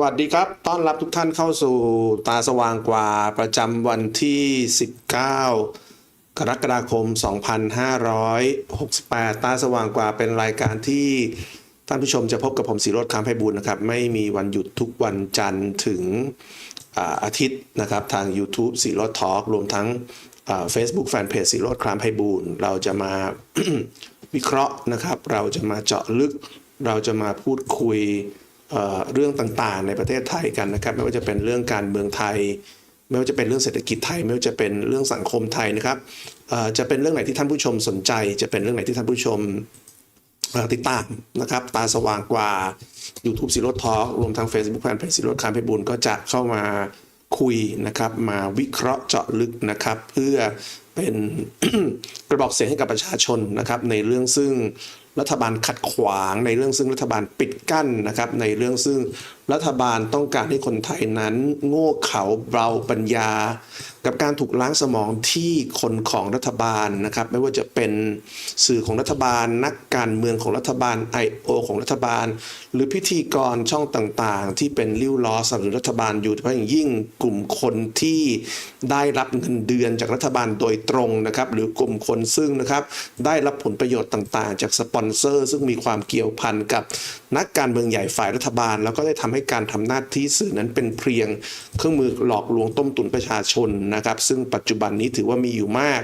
สวัสดีครับ ต้อนรับทุกท่านเข้าสู่ตาสว่างกว่าประจำวันที่ 19 กรกฎาคม 2568 ตาสว่างกว่าเป็นรายการที่ท่านผู้ชมจะพบกับผมสีรดคำไพบูลนะครับ ไม่มีวันหยุดทุกวันจันทร์ถึงอาอาทิตย์นะครับ ทาง YouTube สีรดทอล์กรวมทั้งเฟซบุ๊กแฟนเพจสีรดครามไพบูลเราจะมาวิเคราะห์นะครับ เราจะมาเจาะลึก เราจะมาพูดคุย เรื่องต่างๆ ในประเทศไทยกันนะครับ ไม่ว่าจะเป็นเรื่องการเมืองไทย ไม่ว่าจะเป็นเรื่องเศรษฐกิจไทย ไม่ว่าจะเป็นเรื่องสังคมไทยนะครับจะเป็นเรื่องไหนที่ท่านผู้ชมสนใจ จะเป็นเรื่องไหนที่ท่านผู้ชมติดตามนะครับ ตาสว่างกว่า YouTube สิโรทอรวมทั้ง Facebook แฟนเพจสิโรคามเพบุญก็จะเข้ามาคุยนะครับ มาวิเคราะห์เจาะลึกนะครับ เพื่อเป็นกระบอกเสียงให้กับประชาชนนะครับ ในเรื่องซึ่ง รัฐบาลขัดขวางในเรื่องซึ่งรัฐบาลปิดกั้นนะครับในเรื่องซึ่ง รัฐบาลต้องการให้คนไทยนั้น โง่เขลาเบาปัญญา กับการถูกล้างสมองที่คนของรัฐบาลนะครับ ไม่ว่าจะเป็นสื่อของรัฐบาล นักการเมืองของรัฐบาล I.O. ของรัฐบาล หรือพิธีกรช่องต่างๆ ที่เป็นริ้วล้อสนับสนุนรัฐบาลอยู่โดยเฉพาะอย่างยิ่งกลุ่มคนที่ได้รับเงินเดือนจากรัฐบาลโดยตรงนะครับ หรือกลุ่มคนซึ่งนะครับได้รับผลประโยชน์ต่างๆ จากสปอนเซอร์ ซึ่งมีความเกี่ยวพันกับนักการเมืองใหญ่ฝ่ายรัฐบาล แล้วก็ได้ทำให้การทำหน้าที่สื่อนั้นเป็นเพียง เครื่องมือหลอกลวงต้มตุนประชาชนนะครับ ซึ่งปัจจุบันนี้ถือว่ามีอยู่มาก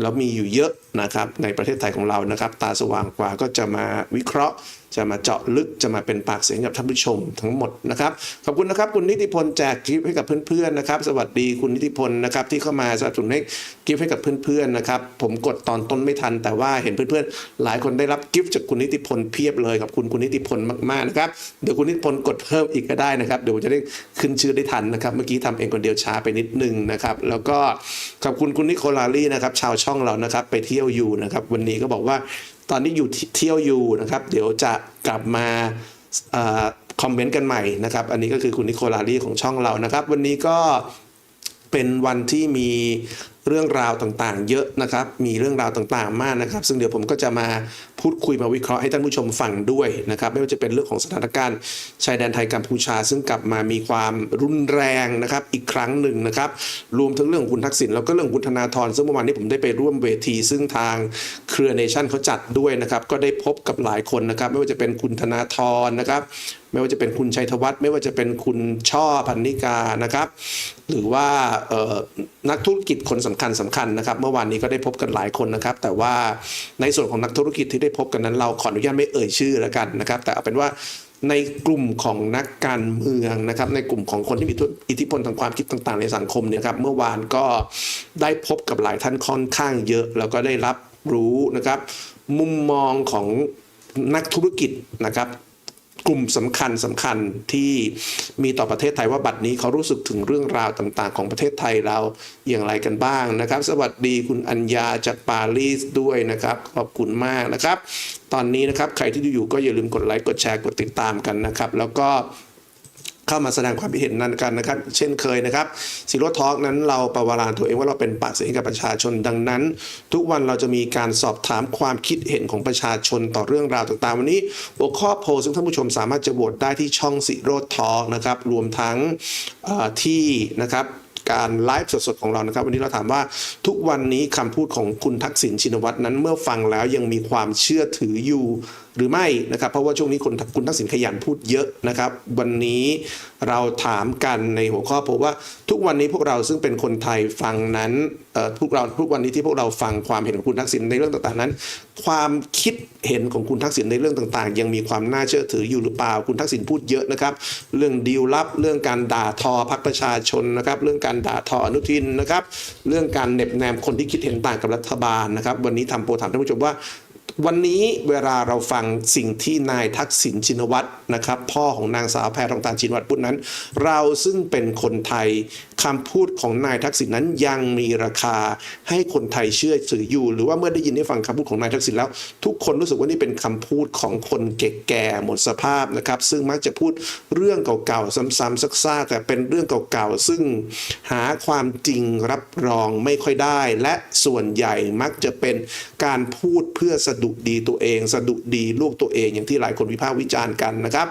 แล้วมีอยู่เยอะนะครับในประเทศไทยของเรานะครับ ตาสว่างกว่าก็จะมาวิเคราะห์ จะมาเจาะลึกจะมาเป็นปากเสียงกับท่านผู้ชมทั้งหมดนะครับขอบคุณนะครับคุณนิติพลแจกกิฟต์ให้กับเพื่อนๆนะครับ สวัสดีคุณนิติพลนะครับที่เข้ามาสนับสนุนให้กิฟต์ให้กับเพื่อนๆนะครับผมกดตอนต้นไม่ทัน แต่ว่าเห็นเพื่อนๆหลายคนได้รับกิฟต์จากคุณนิติพลเพียบเลยขอบคุณคุณนิติพลมากๆนะครับเดี๋ยวคุณนิติพลกดเพิ่มอีกก็ได้นะครับเดี๋ยวจะได้ขึ้นชื่อได้ทันนะครับ เมื่อกี้ทำเองคนเดียวช้าไปนิดนึงนะครับแล้วก็ขอบคุณคุณนิโคลารีนะครับชาวช่องเรานะครับไปเที่ยวอยู่นะครับวันนี้ก็บอกว่า ตอนนี้อยู่เที่ยวอยู่นะครับ เดี๋ยวจะกลับมาอคอมเมนต์กันใหม่นะครับ อันนี้ก็คือคุณนิโคลารีของช่องเรานะครับ วันนี้ก็เป็นวันที่มีเรื่องราวต่างๆ เยอะนะครับ มีเรื่องราวต่างๆ มากนะครับ ซึ่งเดี๋ยวผมก็จะมาพูดคุยมาวิเคราะห์ให้ท่านผู้ชมฟังด้วยนะครับ ไม่ว่าจะเป็นเรื่องของสถานการณ์ชายแดนไทยกัมพูชา ซึ่งกลับมามีความรุนแรงนะครับ อีกครั้งหนึ่งนะครับ รวมทั้งเรื่องคุณทักษิณแล้วก็เรื่องคุณธนาธรซึ่งเมื่อวานนี้ผมได้ไปร่วมเวที ซึ่งทางเครือเนชั่นเขาจัดด้วยนะครับ ก็ได้พบกับหลายคนนะครับ ไม่ว่าจะเป็นคุณธนาธรนะครับไม่ว่าจะเป็นคุณชัยธวัฒน์ไม่ว่าจะเป็นคุณช่อพันนิกานะครับ หรือว่านักธุรกิจคนสำคัญสำคัญนะครับ เมื่อวานนี้ก็ได้พบกันหลายคนนะครับ แต่ว่าในส่วนของนักธุรกิจที่ได้พบกันนั้น เราขออนุญาตไม่เอ่ยชื่อแล้วกันนะครับ แต่เอาเป็นว่าในกลุ่มของนักการเมืองนะครับ ในกลุ่มของคนที่มีอิทธิพลทางความคิดต่าง ๆ ในสังคมเนี่ยครับเมื่อวานก็ได้พบกับหลายท่านค่อนข้างเยอะ แล้วก็ได้รับรู้นะครับ มุมมองของนักธุรกิจนะครับ กลุ่มสำคัญสำคัญที่มีต่อประเทศไทยว่าบัดนี้เขารู้สึกถึงเรื่องราวต่างๆ ของประเทศไทยเราอย่างไรกันบ้างนะครับ สวัสดีคุณอัญญาจากปารีสด้วยนะครับ ขอบคุณมากนะครับ ตอนนี้นะครับใครที่ดูอยู่ก็อย่าลืมกดไลค์กดแชร์กดติดตามกันนะครับ แล้วก็ เข้ามาแสดงความคิดเห็นนั้นกันนะครับ เช่นเคยนะครับซีร่ทอกนั้นเราประวารานตัวเองว่าเราเป็นปากเสียงกับประชาชนดังนั้น ทุกวันเราจะมีการสอบถามความคิดเห็นของประชาชนต่อเรื่องราวต่างๆ วันนี้หัวข้อโพลซึ่งท่านผู้ชมสามารถจะโหวตได้ที่ช่องซีร่ทอกนะครับรวมทั้งที่นะครับการไลฟ์สดๆของเรานะครับ วันนี้เราถามว่าทุกวันนี้คำพูดของคุณทักษิณชินวัตรนั้นเมื่อฟังแล้วยังมีความเชื่อถืออยู่ หรือไม่นะครับเพราะว่าช่วงนี้คุณคุณทักษิณขยันพูดเยอะนะครับ วันนี้เราถามกันในหัวข้อพราะว่าทุกวันนี้พวกเราซึ่งเป็นคนไทยฟังนั้นพวกเราทุกวันนี้ที่พวกเราฟังความเห็นของคุณทักษิณในเรื่องต่างๆนั้น ความคิดเห็นของคุณทักษิณในเรื่องต่างๆ ยังมีความน่าเชื่อถืออยู่หรือเปล่าคุณทักษิณพูดเยอะนะครับ เรื่องดีลลับ เรื่องการด่าทอพรรคประชาชนนะครับ เรื่องการด่าทออนุทินนะครับ เรื่องการเหน็บแนมคนที่คิดเห็นต่างกับรัฐบาลนะครับ วันนี้ทำโพลถามท่านผู้ชมว่า วันนี้เวลาเราฟังสิ่งที่นายทักษิณชินวัตรนะครับ พ่อของนางสาวแพรทองตานชินวัตรพูดนั้น เราซึ่งเป็นคนไทย คำพูดของนายทักษิณนั้นยังมีราคาให้คนไทยเชื่อถืออยู่ หรือว่าเมื่อได้ยินได้ฟังคำพูดของนายทักษิณแล้ว ทุกคนรู้สึกว่านี่เป็นคำพูดของคนแก่ๆหมดสภาพนะครับ ซึ่งมักจะพูดเรื่องเก่าๆซ้ำๆซักๆแต่เป็นเรื่องเก่าๆซึ่งหาความจริงรับรองไม่ค่อยได้ และส่วนใหญ่มักจะเป็นการพูดเพื่อสะดุดีตัวเอง สะดุดีลูกตัวเองอย่างที่หลายคนวิพากษ์วิจารณ์กันนะครับ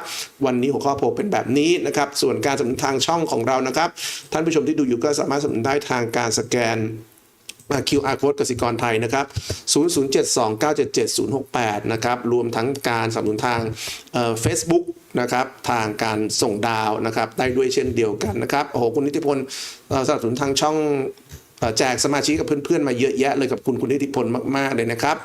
วันนี้หัวข้อโพเป็นแบบนี้นะครับ ส่วนการสนับสนุนทางช่องของเรานะครับ ท่านผู้ชมที่ดูอยู่ก็สามารถสนับสนุนได้ทางการสแกน QR code กสิกรไทยนะครับ 0072977068 นะครับ รวมทั้งการสนับสนุนทางเฟซบุ๊กนะครับ ทางการส่งดาวนะครับ ได้ด้วยเช่นเดียวกันนะครับ โอ้โห คุณนิติพลสนับสนุนทางช่องแจกสมาชิกกับเพื่อนๆ มาเยอะแยะเลยกับคุณคุณนิติพลมากๆเลยนะครับ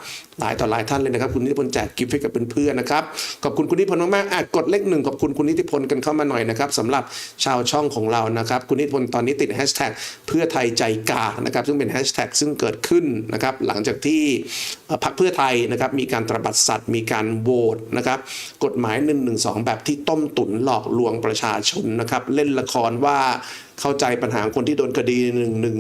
หลายต่อหลายท่านเลยนะครับ คุณนิติพลแจกกิฟต์ให้กับเพื่อนๆนะครับขอบคุณคุณนิติพลมากๆอะกดเลขหนึ่งขอบคุณคุณนิติพลกันเข้ามาหน่อยนะครับสำหรับชาวช่องของเรานะครับ คุณนิติพลตอนนี้ติดแฮชแท็กเพื่อไทยใจกานะครับซึ่งเป็นแฮชแท็กซึ่งเกิดขึ้นนะครับหลังจากที่พรรคเพื่อไทยนะครับมีการตรบัดสัตว์มีการโหวตนะครับกฎหมาย1นึแบบที่ต้มตุ๋นหลอกลวงประชาชนนะครับเล่นละครว่าเข้าใจปัญหาคนที่โดนคดี1นึ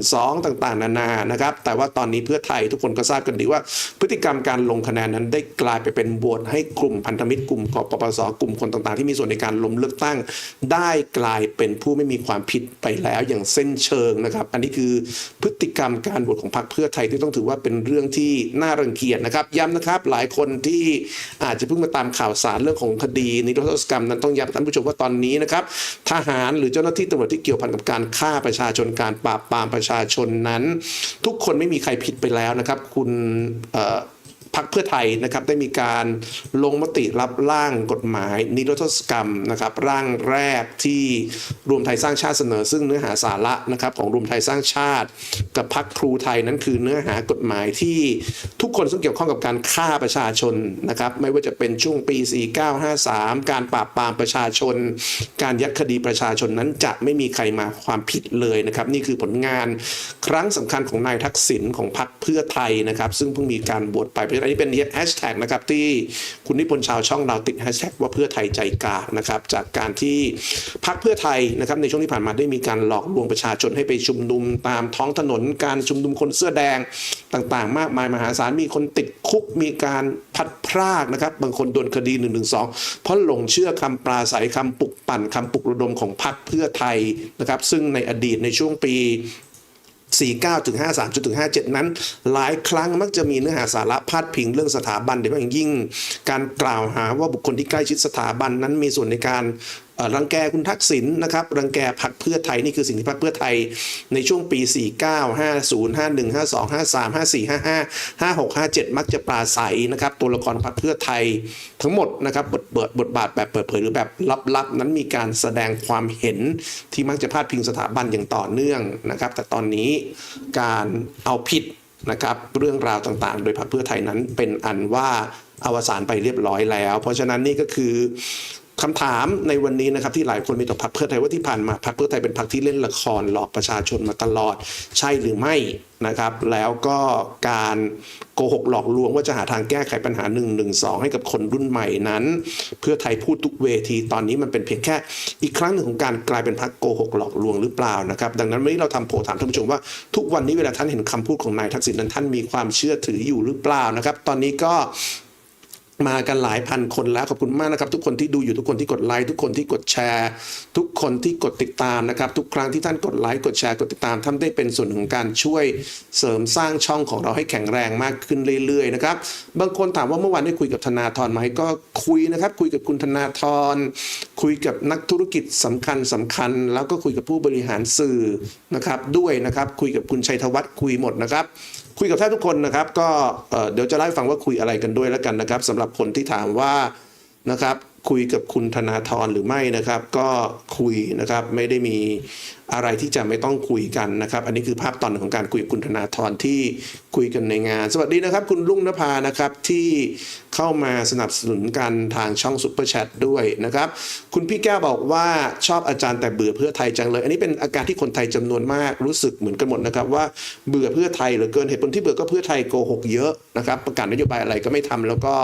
ต่างๆ นานานะครับแต่ว่าตอนนี้เพื่อไทยทุกคนก็ทราบกันดีว่าพฤติกรรมการลงคะแนนนั้นได้กลายไปเป็นบวชให้กลุ่มพันธมิตรกลุ่มกปปสกลุ่มคนต่างๆ ที่มีส่วนในการล้มเลือกตั้ง ได้กลายเป็นผู้ไม่มีความผิดไปแล้วอย่างเส้นเชิงนะครับ อันนี้คือพฤติกรรมการบวชของพรรคเพื่อไทยที่ต้องถือว่าเป็นเรื่องที่น่ารังเกียจนะครับ ย้ำนะครับหลายคนที่อาจจะเพิ่งมาตามข่าวสารเรื่องของคดีนิรโทษกรรมนั้นต้องย้ำท่านผู้ชมว่าตอนนี้นะครับทหารหรือเจ้าหน้าที่ตำรวจที่เกี่ยวพันกับการฆ่าประชาชนการปราบปรามประชาชนนั้น ทุกคนไม่มีใครผิดไปแล้วนะครับ คุณ พักเพื่อไทยนะครับได้มีการลงมติรับร่างกฎหมาย นิรโทษกรรมนะครับร่างแรกที่รวมไทยสร้างชาติเสนอ ซึ่งเนื้อหาสาระนะครับของรวมไทยสร้างชาติ กับพักครูไทยนั้นคือเนื้อหากฎหมายที่ทุกคนซึ่งเกี่ยวข้องกับการฆ่าประชาชนนะครับไม่ว่าจะเป็นช่วงปี 4953 การปราบปรามประชาชน การยัดคดีประชาชนนั้นจะไม่มีใครมาความผิดเลยนะครับนี่คือผลงานครั้งสำคัญของนายทักษิณของพรรคเพื่อไทยนะครับซึ่งเพิ่งมีการบวชไปเพราะอันนี้เป็นแฮชแท็กนะครับที่คุณนิพนธ์ชาวช่องเราติดแฮชแท็กว่าเพื่อไทยใจกานะครับจากการที่พรรคเพื่อไทยนะครับในช่วงที่ผ่านมาได้มีการหลอกลวงประชาชนให้ไปชุมนุมตามท้องถนนการชุมนุมคนเสื้อแดงต่างๆ มากมายมหาศาลมีคนติดคุกมีการพัดพรากนะครับบางคนโดนคดี1นึเพราะหลงเชื่อคำปราศัยคำปลุกปั่นคำปลุกระดมของพรรคเพื่อไทยนะครับซึ่งในอดีตในช่วงปี 49ถึง53จนถึง57 นั้น หลายครั้งมักจะมีเนื้อหาสาระพาดพิงเรื่องสถาบันโดยเฉพาะอย่างยิ่ง การกล่าวหาว่าบุคคลที่ใกล้ชิดสถาบันนั้นมีส่วนในการ รังแกคุณทักษิณนะครับรังแกพรรคเพื่อไทยนี่คือสิ่งที่พรรคเพื่อไทยในช่วงปี 49 50 51 52 53 54 55 56 57 มักจะปราศัยนะครับตัวละครพรรคเพื่อไทยทั้งหมดนะครับบทบทบทบาทแบบเปิดเผยหรือแบบลับๆ นั้นมีการแสดงความเห็นที่มักจะพาดพิงสถาบันอย่างต่อเนื่องนะครับ แต่ตอนนี้การเอาผิดนะครับเรื่องราวต่างๆ โดยพรรคเพื่อไทยนั้นเป็นอันว่าอวสานไปเรียบร้อยแล้ว เพราะฉะนั้นนี่ก็คือ คำถามในวันนี้นะครับที่หลายคนมีต่อพรรคเพื่อไทยว่าที่ผ่านมาพรรคเพื่อไทยเป็นพรรคที่เล่นละครหลอกประชาชนมาตลอด ใช่หรือไม่นะครับ แล้วก็การโกหกหลอกลวงว่าจะหาทางแก้ไขปัญหา1นึให้กับคนรุ่นใหม่นั้น เพื่อไทยพูดทุกเวทีตอนนี้มันเป็นเพียงแค่อีกครั้งหนึ่งของการกลายเป็นพรรคโกหกหลอกลวงหรือเปล่านะครับ ดังนั้นวันนี้เราทำโพลถามท่านผู้ชมว่าทุกวันนี้เวลาท่านเห็นคำพูดของนายทักษิณนั้นท่านมีความเชื่อถืออยู่หรือเปล่านะครับ ตอนนี้ก็ มากันหลายพันคนแล้วขอบคุณมากนะครับ ทุกคนที่ดูอยู่ทุกคนที่กดไลค์ทุกคนที่กดแชร์ ทุกคนที่กดติดตามนะครับ ทุกครั้งที่ท่านกดไลค์กดแชร์กดติดตามท่านได้เป็นส่วนของการช่วยเสริมสร้างช่องของเราให้แข็งแรงมากขึ้นเรื่อยๆนะครับบางคนถามว่าเมื่อวานได้คุยกับธนาธรไหมก็คุยนะครับ คุยกับคุณธนาธรคุยกับนักธุรกิจสำคัญสำคัญ แล้วก็คุยกับผู้บริหารสื่อนะครับด้วยนะครับ คุยกับคุณชัยธวัฒน์คุยหมดนะครับ คุยกับแทบทุกคนนะครับ ก็เอ่อเดี๋ยวจะเล่าให้ฟังว่าคุยอะไรกันด้วยแล้วกันนะครับสำหรับคนที่ถามว่านะครับคุยกับคุณธนาธรหรือไม่นะครับ ก็คุยนะครับไม่ได้มีอะไรที่จะไม่ต้องคุยกันนะครับ อันนี้คือภาพตอนหนึ่งของการคุยกับคุณธนาธรที่คุยกันในงาน สวัสดีนะครับ คุณลุงนภานะครับที่เข้ามาสนับสนุนกันทางช่องซุปเปอร์แชทด้วยนะครับ คุณพี่แก้วบอกว่าชอบอาจารย์แต่เบื่อเพื่อไทยจังเลย อันนี้เป็นอาการที่คนไทยจำนวนมากรู้สึกเหมือนกันหมดนะครับว่าเบื่อเพื่อไทยเหลือเกินเหตุผลที่เบื่อก็เพื่อไทยโกหกเยอะนะครับประกาศนโยบายอะไรก็ไม่ทำแล้วก็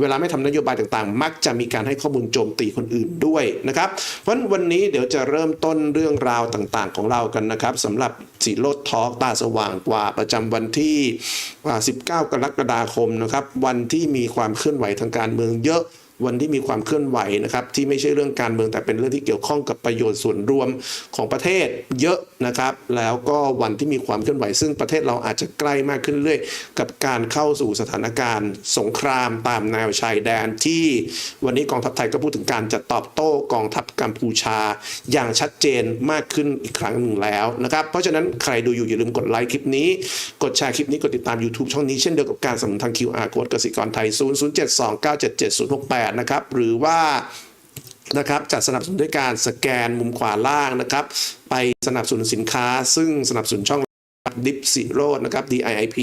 เวลาไม่ทำนโยบายต่างๆ มักจะมีการให้ข้อมูลโจมตีคนอื่นด้วยนะครับเพราะวันนี้เดี๋ยวจะเริ่มต้นเรื่องราวต่ต่างๆของเรากันนะครับสำหรับสีโรดทอล์กตาสว่างกว่าประจำวันที่ 19 กรกฎาคมนะครับ วันที่มีความเคลื่อนไหวทางการเมืองเยอะ วันที่มีความเคลื่อนไหวนะครับที่ไม่ใช่เรื่องการเมืองแต่เป็นเรื่องที่เกี่ยวข้องกับประโยชน์ส่วนรวมของประเทศเยอะนะครับ แล้วก็วันที่มีความเคลื่อนไหว ซึ่งประเทศเราอาจจะใกล้มากขึ้นเรื่อยกับการเข้าสู่สถานการณ์ สงครามตามแนวชายแดนที่วันนี้กองทัพไทยก็พูดถึงการจะตอบโต้กองทัพกัมพูชา อย่างชัดเจนมากขึ้นอีกครั้งหนึ่งแล้วนะครับเพราะฉะนั้นใครดูอยู่อย่าลืมกดไลค์คลิปนี้ กดแชร์คลิปนี้กดติดตาม YouTube ช่องนี้เช่นเดียวกับการสนับสนุนทาง QR Code กสิกรไทย 00729777068นะครับหรือว่านะครับจัดสนับสนุนด้วยการสแกนมุมขวาล่างนะครับ ไปสนับสนุนสินค้า ซึ่งสนับสนุนช่องดิฟซีโรดนะครับ DIIP